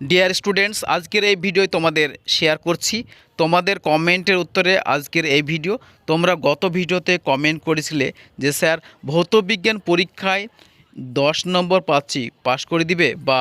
Dear students আজকের এই video তোমাদের শেয়ার করছি। তোমাদের কমেন্টের উত্তরে আজকের এই ভিডিও তোমরা গত ভিডিওতে কমেন্ট করেছিলে যে, স্যার, ভৌতবিজ্ঞান পরীক্ষায় দশ নম্বর পাচ্ছি, পাশ করে দিবে? বা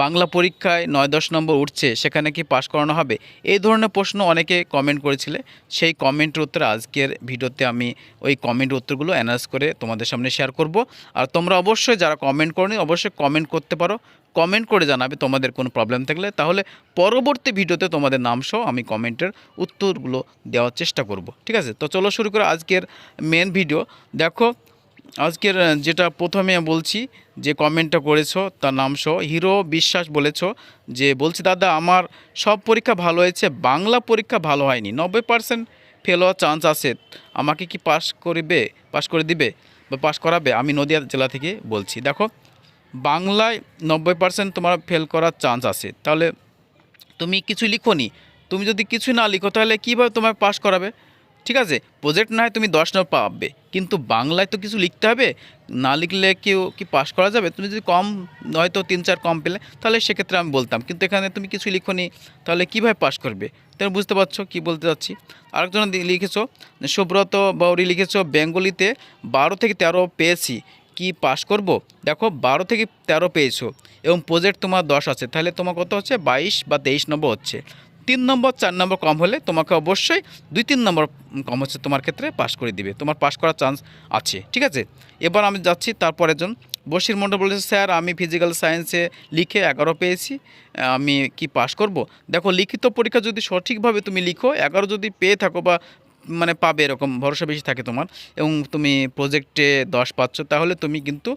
বাংলা পরীক্ষায় নয় দশ নম্বর উঠছে, সেখানে কি পাশ করানো হবে? এই ধরনের প্রশ্ন অনেকে কমেন্ট করেছিলে। সেই কমেন্টের উত্তরে আজকের ভিডিওতে আমি ওই কমেন্ট উত্তরগুলো অ্যানালাইজ করে তোমাদের সামনে শেয়ার করব। আর তোমরা অবশ্যই যারা কমেন্ট করনি, অবশ্যই কমেন্ট করতে পারো। কমেন্ট করে জানাবে তোমাদের কোনো প্রবলেম থাকলে। তাহলে পরবর্তী ভিডিওতে তোমাদের নাম সহ আমি কমেন্টের উত্তরগুলো দেওয়ার চেষ্টা করব। ঠিক আছে? তো চলো শুরু করে আজকের মেন ভিডিও দেখো আজকের যেটা প্রথমে বলছি, যে কমেন্টটা করেছ, তার নাম সহ, হিরো বিশ্বাস বলেছ, যে বলছি, দাদা, আমার সব পরীক্ষা ভালো হয়েছে, বাংলা পরীক্ষা ভালো হয়নি, নব্বই পার্সেন্ট ফেল হওয়ার চান্স আছে, আমাকে কি পাস করিবে পাস করে দিবে বা পাস করাবে? আমি নদিয়া জেলা থেকে বলছি। দেখো, বাংলায় নব্বই পার্সেন্ট তোমার ফেল করার চান্স আছে। তাহলে তুমি কিছু লিখোনি, তুমি যদি কিছু না লিখো, তাহলে কীভাবে তোমায় পাস করাবে? ঠিক আছে? প্রজেক্ট না হয় তুমি দশ নম্বর পাবে। কিন্তু বাংলায় তো কিছু লিখতে হবে। না লিখলে কেউ কি পাস করা যাবে? তুমি যদি কম হয়তো তিন চার কম পেলে, তাহলে সেক্ষেত্রে আমি বলতাম। কিন্তু এখানে তুমি কিছু লিখোনি, তাহলে কীভাবে পাস করবে? তুমি বুঝতে পারছ কি বলতে চাচ্ছি? আরেকজন লিখেছো, সুব্রত বাউরি লিখেছো, বেঙ্গলিতে বারো থেকে তেরো পেয়েছি। কি পাস করব? দেখো, বারো থেকে তেরো পেয়েছ। এবং প্রজেক্ট তোমার দশ আছে। তাহলে তোমার কত হচ্ছে? বাইশ বা তেইশ নম্বর হচ্ছে। তিন নম্বর, চার নম্বর কম হলে তোমাকে অবশ্যই দুই, তিন নম্বর কম হচ্ছে তোমার ক্ষেত্রে পাশ করে দিবে। তোমার পাশ করার চান্স আছে, ঠিক আছে? এবার আমি যাচ্ছি তারপরের জন বশির মন্ডল বলেছে স্যার, আমি ফিজিক্যাল সায়েন্সে লিখে এগারো পেয়েছি, আমি কি পাশ করব? দেখো, লিখিত পরীক্ষা যদি সঠিকভাবে তুমি লিখো, এগারো যদি পেয়ে থাকো বা মানে পাবে এরকম, ভরসা বেশি থাকে তোমার এবং তুমি প্রজেক্টে দশ পাচ্ছ, তাহলে তুমি কিন্তু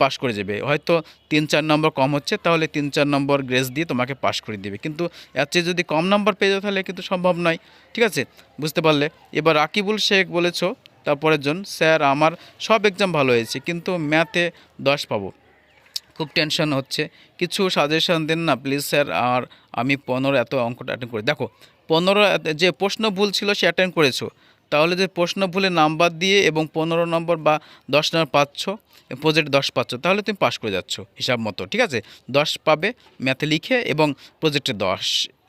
পাস করে যাবে। হয়তো তিন চার নম্বর কম হচ্ছে, তাহলে তিন চার নম্বর গ্রেস দিয়ে তোমাকে পাস করে দেবে। কিন্তু এর চেয়ে যদি কম নম্বর পেয়ে যাও, তাহলে কিন্তু সম্ভব নয়, ঠিক আছে? বুঝতে পারলে? এবার রাকিবুল শেখ বলেছ, তারপরের জন, স্যার, আমার সব এক্সাম ভালো হয়েছে, কিন্তু ম্যাথে দশ পাবো। খুব টেনশন হচ্ছে, কিছু সাজেশন দেন না প্লিজ স্যার, আর আমি পনেরো এত অঙ্কটা অ্যাটেন্ড করি। দেখো পনেরো, যে প্রশ্ন ভুল ছিল সে অ্যাটেন্ড করেছ। তাহলে যে প্রশ্ন ভুলে নাম্বার দিয়ে এবং পনেরো নম্বর বা দশ নম্বর পাচ্ছ প্রজেক্ট দশ পাচ্ছ, তাহলে তুমি পাশ করে যাচ্ছ, হিসাব মতো, ঠিক আছে? দশ পাবে ম্যাথে লিখে এবং প্রজেক্টে দশ,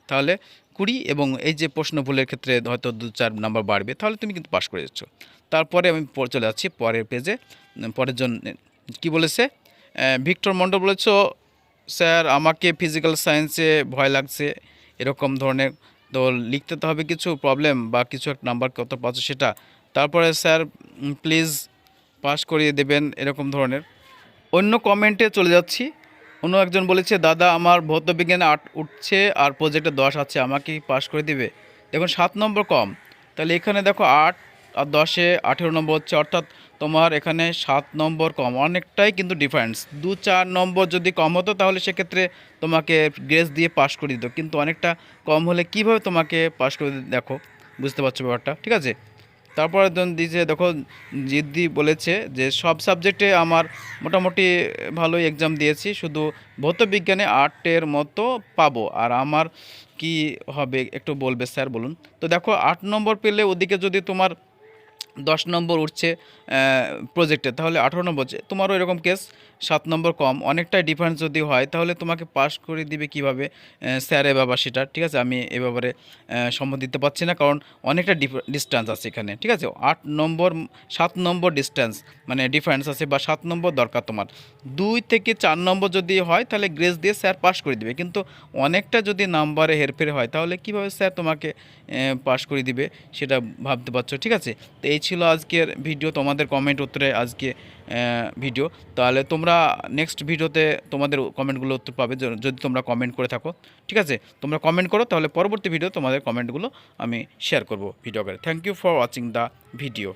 তাহলে কুড়ি এবং এই যে প্রশ্ন ভুলের ক্ষেত্রে হয়তো দু চার নাম্বার বাড়বে, তাহলে তুমি কিন্তু পাশ করে যাচ্ছ। তারপরে আমি চলে যাচ্ছি পরের পেজে পরের জন, কি বলেছে? ভিক্টর মণ্ডল বলেছ, স্যার, আমাকে ফিজিক্যাল সায়েন্সে ভয় লাগছে। এরকম ধরনের তো লিখতে তো হবে কিছু প্রবলেম বা কিছু একটা নাম্বার কত পাচ্ছ সেটা। তারপরে স্যার প্লিজ পাস করিয়ে দেবেন এরকম ধরনের। অন্য কমেন্টে চলে যাচ্ছি। অন্য একজন বলেছে, দাদা, আমার ভৌতবিজ্ঞানে আট উঠছে আর প্রজেক্টে দশ আছে, আমাকে পাস করে দিবে। দেখুন, সাত নম্বর কম। তাহলে এখানে দেখো আট আর দশে আঠেরো নম্বর হচ্ছে, অর্থাৎ তোমার এখানে সাত নম্বর কম। অনেকটাই কিন্তু ডিফারেন্স দু চার নম্বর যদি কম হতো, তাহলে সেক্ষেত্রে তোমাকে গ্রেস দিয়ে পাস করে দিত। কিন্তু অনেকটা কম হলে কীভাবে তোমাকে পাস করে দেখো, বুঝতে পারছ ব্যাপারটা, ঠিক আছে? তারপর দিয়েছে দেখো, জিদ্দি বলেছে যে সব সাবজেক্টে আমার মোটামুটি ভালোই এক্সাম দিয়েছি, শুধু ভৌতবিজ্ঞানে আর্টের মতো পাবো। আর আমার কি হবে একটু বলবে স্যার, বলুন। তো দেখো, আট নম্বর পেলে ওদিকে যদি তোমার দশ নম্বর উঠছে প্রজেক্টে তাহলে আঠারো নম্বর তোমারও এরকম কেস সাত নম্বর কম। অনেকটাই ডিফারেন্স যদি হয়, তাহলে তোমাকে পাস করে দিবে কীভাবে স্যার এ বাবা সেটা, ঠিক আছে? আমি এ ব্যাপারে সম্মত দিতে পারছি না, কারণ অনেকটা ডিস্টেন্স আছে এখানে, ঠিক আছে? আট নম্বর, সাত নম্বর ডিস্টেন্স মানে ডিফারেন্স আছে বা সাত নম্বর দরকার তোমার। দুই থেকে চার নম্বর যদি হয়, তাহলে গ্রেস দিয়ে স্যার পাস করে দিবে। কিন্তু অনেকটা যদি নাম্বারে হেরফের হয়, তাহলে কীভাবে স্যার তোমাকে পাস করে দিবে, সেটা ভাবতে পারছ, ঠিক আছে? তো এই ছিল আজকের ভিডিও তোমাদের কমেন্ট উত্তরে আজকে ভিডিও তাহলে তোমরা নেক্সট ভিডিওতে তোমাদের কমেন্টগুলো উত্তর পাবে যদি তোমরা কমেন্ট করে থাকো। ঠিক আছে? তোমরা কমেন্ট করো, তাহলে পরবর্তী ভিডিও তোমাদের কমেন্টগুলো আমি শেয়ার করব ভিডিও করে thank you for watching the video